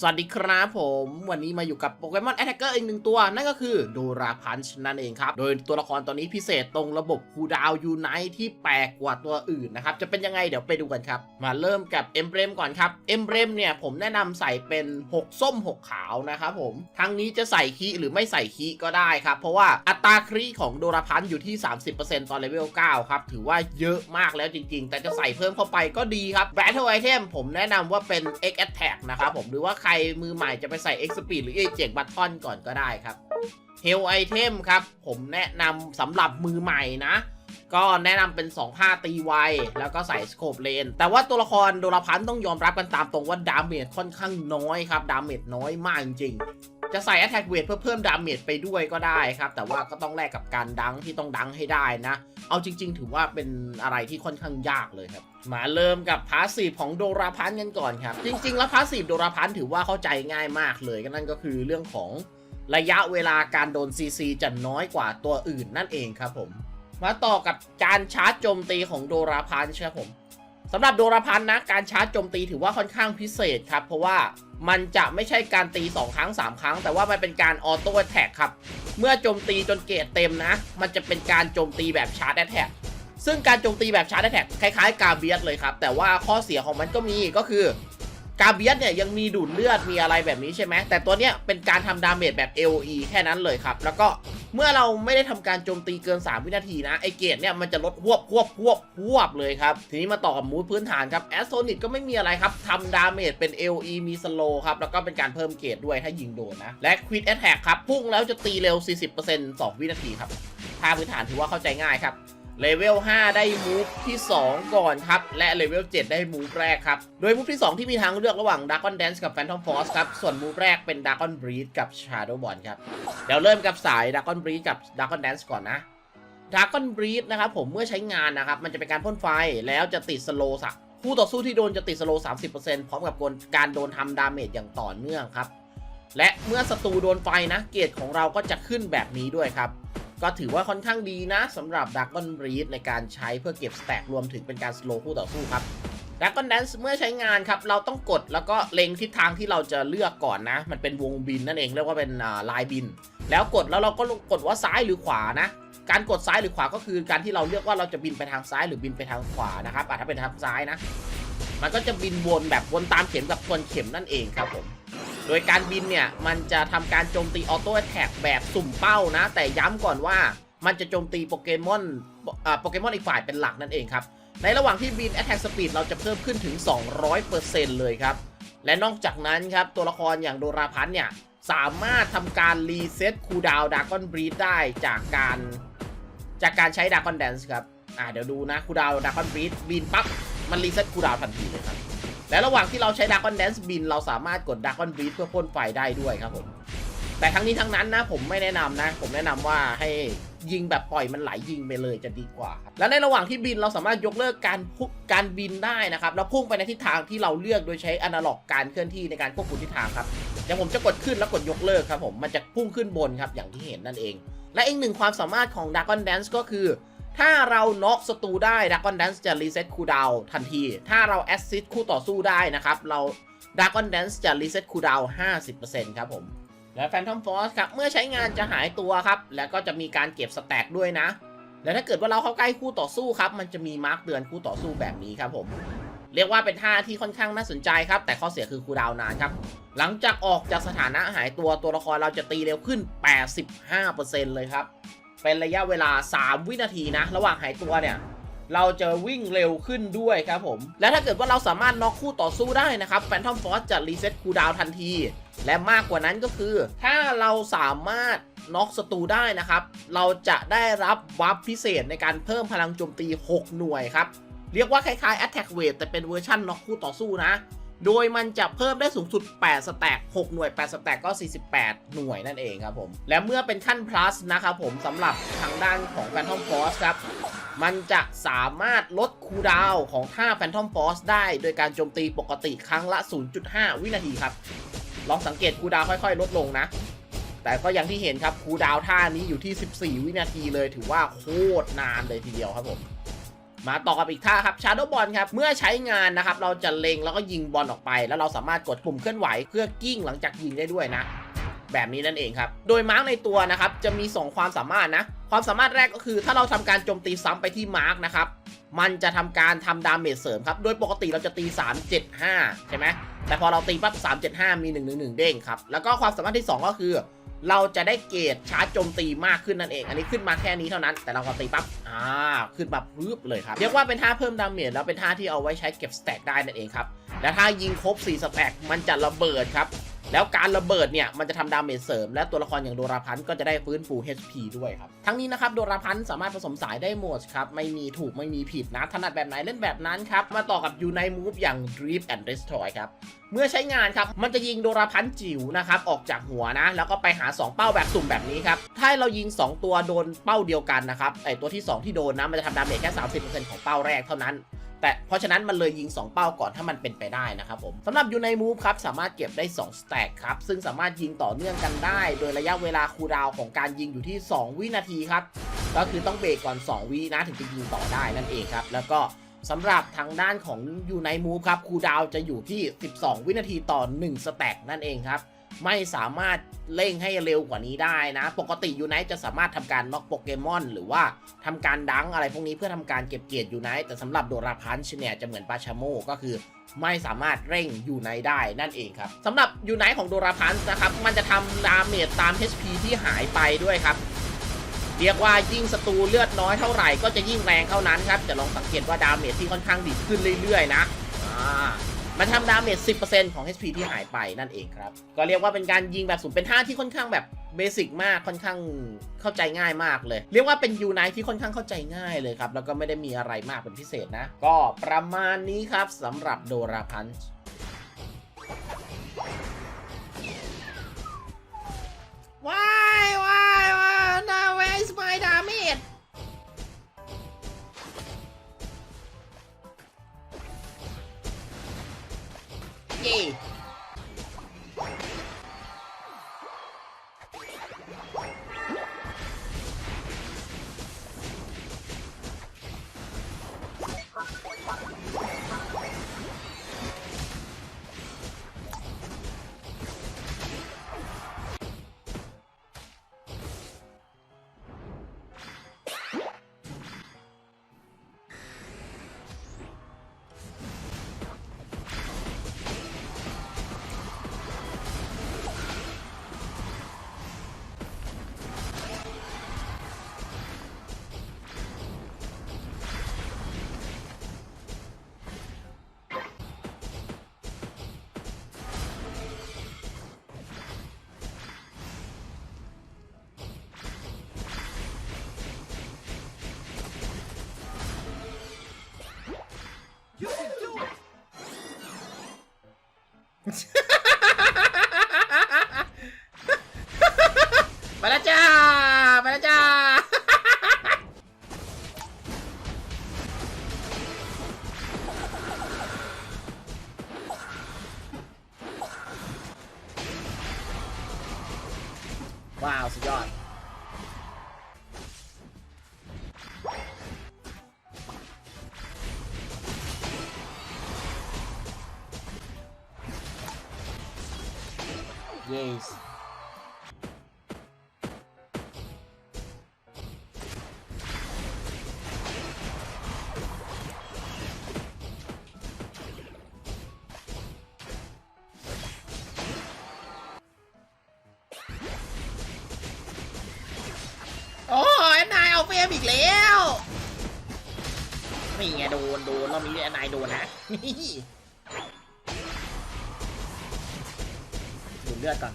สวัสดีครับผมวันนี้มาอยู่กับโปเกมอนแอตแทกเกอร์อีกหนึ่งตัว นั่นก็คือโดราพันช์นั่นเองครับ โดยตัวละครตัวนี้พิเศษตรงระบบคูดาวน์ยูไนที่แปลกกว่าตัวอื่นนะครับ จะเป็นยังไงเดี๋ยวไปดูกันครับ มาเริ่มกับเอมเบรมก่อนครับเอมเบรมเนี่ยผมแนะนำใส่เป็น 6 ส้ม 6 ขาวนะครับผมทั้งนี้จะใส่คีหรือไม่ใส่คีก็ได้ครับ เพราะว่าอัตราครีของโดราพันอยู่ที่ 30%ตอนเลเวล9ครับถือว่าเยอะมากแล้วจริง ๆ แต่จะใส่เพิ่มเข้าไปก็ดีครับ Battle Item ผมแนะนำว่าเป็น X Attack นะครับผมหรือว่าใครมือใหม่จะไปใส่ X Speed หรือ X บัตทอนก่อนก็ได้ครับเฮลไอเทมครับ ผมแนะนำสำหรับมือใหม่นะ ก็แนะนำเป็น2ผ้าตีไว แล้วก็ใส่สโคปเลน แต่ว่าตัวละครโดราพันต้องยอมรับกันตามตรงว่าดาเมจค่อนข้างน้อยครับ ดาเมจน้อยมากจริง จะใส่ Attack Weight เพื่อเพิ่มดาเมจไปด้วยก็ได้ครับ แต่ว่าก็ต้องแลกกับการดังที่ต้องดังให้ได้นะ เอาจริง ๆ ถือว่าเป็นอะไรที่ค่อนข้างยากเลยครับ มาเริ่มกับพาสซีฟของโดราพันกันก่อนครับ จริง ๆ แล้วพาสซีฟโดราพันถือว่าเข้าใจง่ายมากเลยก็นั่นก็คือเรื่องของระยะเวลาการโดน CC จะน้อยกว่าตัวอื่นนั่นเองครับผม มาต่อกับการชาร์จโจมตีของโดราพันครับผม สำหรับโดราพันนะการชาร์จโจมตีถือว่าค่อนข้างพิเศษครับ เพราะว่ามันจะไม่ใช่การตี 2 ครั้ง 3 ครั้ง แต่ว่ามันเป็นการออโต้แท็กครับ เมื่อโจมตีจนเกรดเต็มนะ มันจะเป็นการโจมตีแบบชาร์จแท็กซึ่งการโจมตีแบบชาร์จแท็กคล้ายๆ กาเบียสเลยครับ แต่ว่าข้อเสียของมันก็มีก็คือ กาเบียสเนี่ยยังมีดูดเลือดมีอะไรแบบนี้ใช่ไหมแต่ตัวเนี้ยเป็นการทำดาเมจแบบ AOE แค่นั้นเลยครับ แล้วก็เมื่อเราไม่ได้ทำการโจมตีเกิน 3 วินาทีนะไอเกตเนี่ยมันจะลดหวบหวบหวบหวบเลยครับ ทีนี้มาต่อกับมูดพื้นฐานครับแอสโซนิกก็ไม่มีอะไรครับทำดาเมจเป็น AOE มีสโลครับ แล้วก็เป็นการเพิ่มเกตด้วยถ้ายิงโดนนะ และควิดแอ t แทกครับพุ่งแล้วจะตีเร็ว 40% 2 วินาทีครับท่าพื้นฐานถือว่าเข้าใจง่ายครับ เลเวล 5 ได้มูฟที่ 2 ก่อนครับ และเลเวล 7 ได้มูฟแรกครับ โดยมูฟที่ 2 ที่มีทางเลือกระหว่าง Dragon Dance กับ Phantom Force ครับ ส่วนมูฟแรกเป็น Dragon Breed กับ Shadow Ball ครับ เดี๋ยวเริ่มกับสาย Dragon Breed กับ Dragon Dance ก่อนนะ Dragon Breed นะครับผมเมื่อใช้งานนะครับ มันจะเป็นการพ่นไฟแล้วจะติดสโลสักคู่ต่อสู้ที่โดนจะติดสโล30%พร้อมกับการโดนทำดาเมจอย่างต่อเนื่องครับและเมื่อศัตรูโดนไฟนะเกรดของเราก็จะขึ้นแบบนี้ด้วยครับ ก็ถือว่าค่อนข้างดีนะสำหรับ Dragon Breed ในการใช้เพื่อเก็บสแต็กรวมถึงเป็นการสโลว์คู่ต่อสู้ครับ Dragon Dance เมื่อใช้งานครับ เราต้องกดแล้วก็เล็งทิศทางที่เราจะเลือกก่อนนะ มันเป็นวงบินนั่นเองเรียกว่าเป็นลายบิน แล้วกดแล้วเราก็กดว่าซ้ายหรือขวานะ การกดซ้ายหรือขวาก็คือการที่เราเลือกว่าเราจะบินไปทางซ้ายหรือบินไปทางขวานะครับอะถ้าเป็นทางซ้ายนะ มันก็จะบินวนแบบวนตามเข็มกับทวนเข็มนั่นเองครับผม โดยการบินเนี่ย มันจะทำการโจมตีออโต้แท็กแบบสุ่มเป้านะ แต่ย้ำก่อนว่ามันจะโจมตีโปเกมอนโปเกมอนอีกฝ่ายเป็นหลักนั่นเองครับ ในระหว่างที่บิน Attack Speed เราจะเพิ่มขึ้นถึง 200%เลยครับ และนอกจากนั้นครับ ตัวละครอย่างโดราพันเนี่ย สามารถทำการรีเซ็ตคูดาวดากอนบรีดได้จากการจากการใช้ดากอนแดนส์ครับ อ่าเดี๋ยวดูนะคูดาวดากอนบรีดบินปั๊บมันรีเซ็ตคูดาวทันทีเลยครับ และระหว่างที่เราใช้ดากอนแดนส์บิน เราสามารถกดดากอนบรีดเพื่อพ่นไฟได้ด้วยครับผม แต่ทั้งนี้ทั้งนั้นนะผมไม่แนะนำนะ ผมแนะนำว่าให้ยิงแบบปล่อยมันไหลยิงไปเลยจะดีกว่าครับและในระหว่างที่บินเราสามารถยกเลิกการพุการบินได้นะครับ แล้วพุ่งไปในทิศทางที่เราเลือกโดยใช้อนาล็อกการเคลื่อนที่ในการควบคุมทิศทางครับอย่างผมจะกดขึ้นแล้วกดยกเลิกครับผม มันจะพุ่งขึ้นบนครับอย่างที่เห็นนั่นเอง และอีกหนึ่งความสามารถของ Dragon Dance ก็คือ ถ้าเราน็อกศัตรูได้ Dragon Dance จะรีเซ็ตคูดาวทันที ถ้าเราแอสซิสคู่ต่อสู้ได้นะครับ เรา Dragon Dance จะรีเซ็ตคูดาวน์50%ครับผม และ Phantom Force ครับ เมื่อใช้งานจะหายตัวครับ แล้วก็จะมีการเก็บสแต็กด้วยนะ และถ้าเกิดว่าเราเข้าใกล้คู่ต่อสู้ครับ มันจะมีมาร์กเตือนคู่ต่อสู้แบบนี้ครับผม เรียกว่าเป็นท่าที่ค่อนข้างน่าสนใจครับ แต่ข้อเสียคือคูดาวน์นานครับ หลังจากออกจากสถานะหายตัวตัวละครเราจะตีเร็วขึ้น 85%เลยครับ เป็นระยะเวลา 3 วินาทีนะ ระหว่างหายตัวเนี่ย เราจะวิ่งเร็วขึ้นด้วยครับผม และถ้าเกิดว่าเราสามารถน็อกคู่ต่อสู้ได้นะครับ Phantom Force จะรีเซ็ตคูดาวทันที และมากกว่านั้นก็คือ ถ้าเราสามารถน็อกศัตรูได้นะครับ เราจะได้รับบัฟพิเศษในการเพิ่มพลังโจมตี 6 หน่วยครับ เรียกว่าคล้ายๆ Attack Weight แต่เป็นเวอร์ชันน็อกคู่ต่อสู้นะ โดยมันจะเพิ่มได้สูงสุด 8 สแต็ก 6 หน่วย 8 สแต็กก็ 48 หน่วยนั่นเองครับผม และเมื่อเป็นขั้น plus นะครับผมสำหรับทางด้านของ Phantom Force ครับ มันจะสามารถลดคูดาวของท่า Phantom Force ได้โดยการโจมตีปกติครั้งละ 0.5 วินาทีครับ ลองสังเกตคูดาวค่อยๆ ลดลงนะ แต่ก็อย่างที่เห็นครับคูดาวท่านี้อยู่ที่ 14 วินาทีเลยถือว่าโคตรนานเลยทีเดียวครับผม มาต่อกับอีกท่าครับชาร์โดบอลครับ เมื่อใช้งานนะครับ เราจะเล็งแล้วก็ยิงบอลออกไป แล้วเราสามารถกดปุ่มเคลื่อนไหวเพื่อกิ้งหลังจากยิงได้ด้วยนะ แบบนี้นั่นเองครับ โดยมาร์กในตัวนะครับ จะมี 2 ความสามารถนะ ความสามารถแรกก็คือ ถ้าเราทำการโจมตีซ้ำไปที่มาร์กนะครับ มันจะทำการทำดาเมจเสริมครับ โดยปกติเราจะตี 375 ใช่ไหมแต่พอเราตีปั๊บ375 มี 111 เด้งครับ แล้วก็ความสามารถที่ 2 ก็คือ เราจะได้เกรดชาร์จโจมตีมากขึ้นนั่นเอง อันนี้ขึ้นมาแค่นี้เท่านั้น แต่เราพอตีปั๊บ อ่า ขึ้นมาพึบเลยครับ เรียกว่าเป็นท่าเพิ่มดาเมจแล้วเป็นท่าที่เอาไว้ใช้เก็บสแต็กได้นั่นเองครับ และถ้ายิงครบ 4 สแต็กมันจะระเบิดครับ แล้วการระเบิดเนี่ยมันจะทำดาเมจเสริม และตัวละครอย่างโดราพันธ์ก็จะได้ฟื้นฟู HP ด้วยครับ ทั้งนี้นะครับโดราพันธ์สามารถผสมสายได้หมดครับ ไม่มีถูกไม่มีผิดนะ ถนัดแบบไหนเล่นแบบนั้นครับ มาต่อกับยูไนมูฟอย่าง Drip and Destroy ครับเมื่อใช้งานครับ มันจะยิงโดราพันธ์จิ๋วนะครับ ออกจากหัวนะ แล้วก็ไปหา 2 เป้าแบบสุ่มแบบนี้ครับ ถ้าเรายิง 2 ตัวโดนเป้าเดียวกันนะครับ ไอตัวที่ 2 ที่โดนนะ มันจะทำดาเมจแค่ 30%ของเป้าแรกเท่านั้น แต่เพราะฉะนั้นมันเลยยิง 2 เป้าก่อนถ้ามันเป็นไปได้นะครับผมสำหรับอยูไนมูฟครับสามารถเก็บได้2สแต็กครับซึ่งสามารถยิงต่อเนื่องกันได้ โดยระยะเวลาคูลดาวของการยิงอยู่ที่ 2 วินาทีครับก็คือต้องเบรกก่อน 2 วินะถึงจะยิงต่อได้นั่นเองครับแล้วก็สำหรับทางด้านของยูไนมูฟครับคูดาวจะอยู่ที่ 12 วินาทีต่อ 1 สแต็กนั่นเองครับ ไม่สามารถเร่งให้เร็วกว่านี้ได้นะ ปกติยูไนจะสามารถทำการน็อกโปเกมอน หรือว่าทำการดังอะไรพวกนี้เพื่อทำการเก็บเกียรติยูไนแต่สำหรับโดราพันช์เนี่ยจะเหมือนปาชาโมก็คือไม่สามารถเร่งยูไนได้นั่นเองครับสำหรับยูไนของโดราพันช์นะครับ มันจะทำดาเมจตาม HP ที่หายไปด้วยครับ เรียกว่ายิ่งศัตรูเลือดน้อยเท่าไหร่ก็จะยิ่งแรงเท่านั้นครับ จะลองสังเกตว่าดาเมจที่ค่อนข้างดีขึ้นเรื่อยๆ นะอ่า มันทำดาเมจ 10%ของ HP ที่หายไปนั่นเองครับ ก็เรียกว่าเป็นการยิงแบบสุ่มเป็นท่าที่ค่อนข้างแบบเบสิกมากค่อนข้างเข้าใจง่ายมากเลย เรียกว่าเป็นยูไนที่ค่อนข้างเข้าใจง่ายเลยครับ แล้วก็ไม่ได้มีอะไรมากเป็นพิเศษนะ ก็ประมาณนี้ครับสำหรับโดราพันช์ ไปแล้วจ้า yes โอ้ยนายเอาเฟรมอีกแล้วนี่ไงโดนโดนรอบนี้นายโดนนะ เลือดก่อน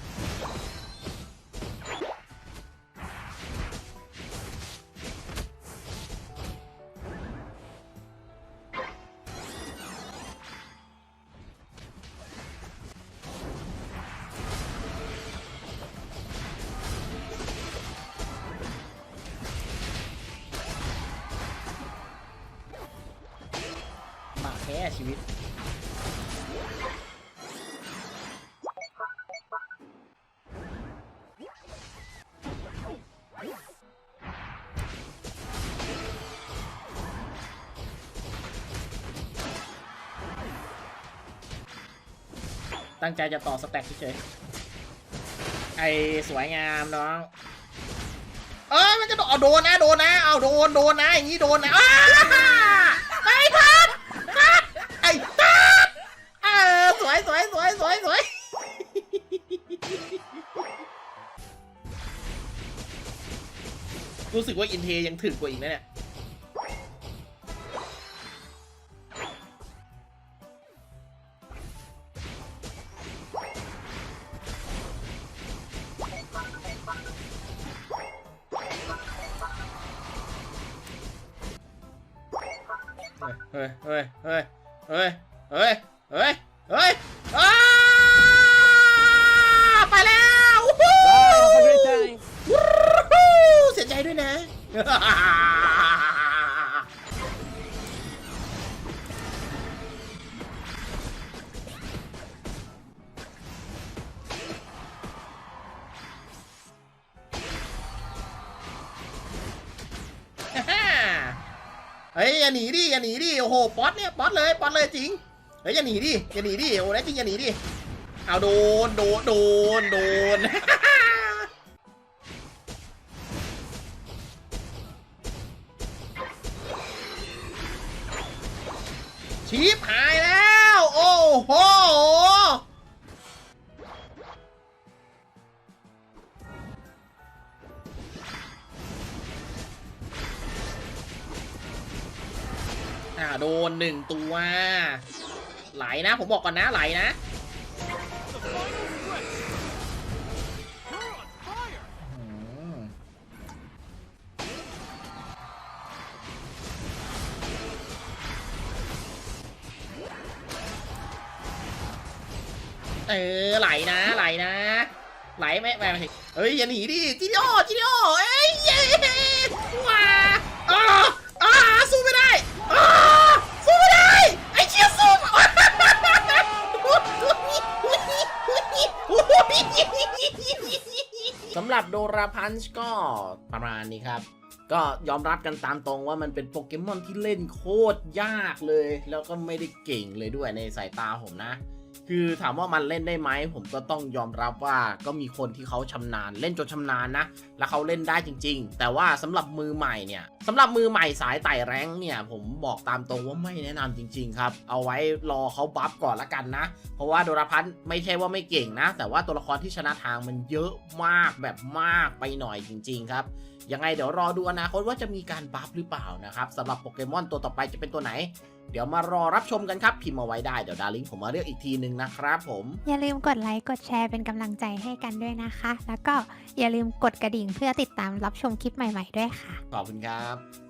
มาแค่ชีวิต ตั้งใจจะต่อสแต็กเฉยๆไอสวยงามน้อง เอ้ยมันจะโดนเอาโดนนะโดนนะเอาโดนโดนนะอย่างนี้โดนนะอ้าไอ้ทัดทัดไอ้ทัดเออสวยสวยสวยสวยสวยรู้สึกว่าอินเทยังถึกกว่าอีกนะเนี่ย เฮ้ย เฮ้ย เฮ้ย เฮ้ยอ้าไปแล้ววู้ฮู้ Have a great time. วู้ฮู้เสียใจด้วยนะ เฮ้ยอย่าหนีดิอย่าหนีดิโอ้โหป๊อตเนี่ยป๊อตเลยป๊อตเลยจริงเฮ้ยอย่าหนีดิอย่าหนีดิโอ้โหแน่จริงอย่าหนีดิเอาโดนโดนโดนโดน โดนหนึ่งตัว ไหลนะ ผมบอกก่อนนะไหลนะเออไหลนะไหลนะ ไหลไม่ไม่ไม่เฮ้ยอย่าหนีดิจิโอจิโอเอ้ สำหรับโดราพันช์ก็ประมาณนี้ครับ ก็ยอมรับกันตามตรงว่ามันเป็นโปเกมอนที่เล่นโคตรยากเลย แล้วก็ไม่ได้เก่งเลยด้วยในสายตาผมนะ คือถามว่ามันเล่นได้ไหมผมก็ต้องยอมรับว่าก็มีคนที่เขาชำนาญ เล่นจนชำนาญนะ แล้วเขาเล่นได้จริง ๆ แต่ว่าสำหรับมือใหม่เนี่ยสำหรับมือใหม่สายไต่แรงเนี่ย ผมบอกตามตรงว่าไม่แนะนำจริง ๆ ครับ เอาไว้รอเขาบัฟก่อนละกันนะ เพราะว่าโดราพันธ์ไม่ใช่ว่าไม่เก่งนะ แต่ว่าตัวละครที่ชนะทางมันเยอะมากแบบมากไปหน่อยจริง ๆ ครับ ยังไงเดี๋ยวรอดูอนาคตว่าจะมีการบัฟหรือเปล่านะครับสำหรับโปเกมอนตัวต่อไปจะเป็นตัวไหน เดี๋ยวมารอรับชมกันครับ พิมพ์มาไว้ได้เดี๋ยวดาริงผมมาเรียกอีกทีหนึ่งนะครับผม อย่าลืมกดไลค์กดแชร์เป็นกำลังใจให้กันด้วยนะคะ แล้วก็อย่าลืมกดกระดิ่งเพื่อติดตามรับชมคลิปใหม่ ๆ ด้วยค่ะ ขอบคุณครับ